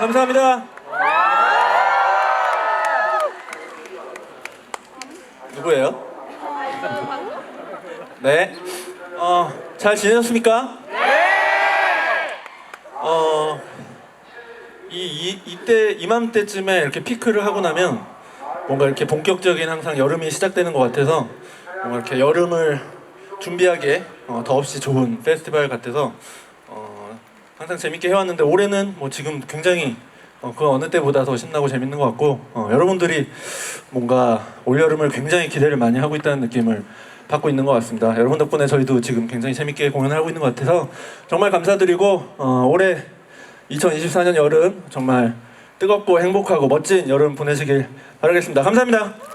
감사합니다. 누구예요? 네. 어, 잘 지내셨습니까? 네. 어, 이, 이 이때 이맘때쯤에 이렇게 피크를 하고 나면 뭔가 이렇게 본격적인 항상 여름이 시작되는 것 같아서 뭔가 이렇게 여름을 준비하기에 어, 더없이 좋은 페스티벌 같아서 어, 항상 재밌게 해왔는데 올해는 뭐 지금 굉장히 어, 그 어느 때보다 더 신나고 재밌는 것 같고 어, 여러분들이 뭔가 올 여름을 굉장히 기대를 많이 하고 있다는 느낌을 받고 있는 것 같습니다. 여러분 덕분에 저희도 지금 굉장히 재밌게 공연을 하고 있는 것 같아서 정말 감사드리고 어, 올해 2024년 여름 정말 뜨겁고 행복하고 멋진 여름 보내시길 바라겠습니다. 감사합니다.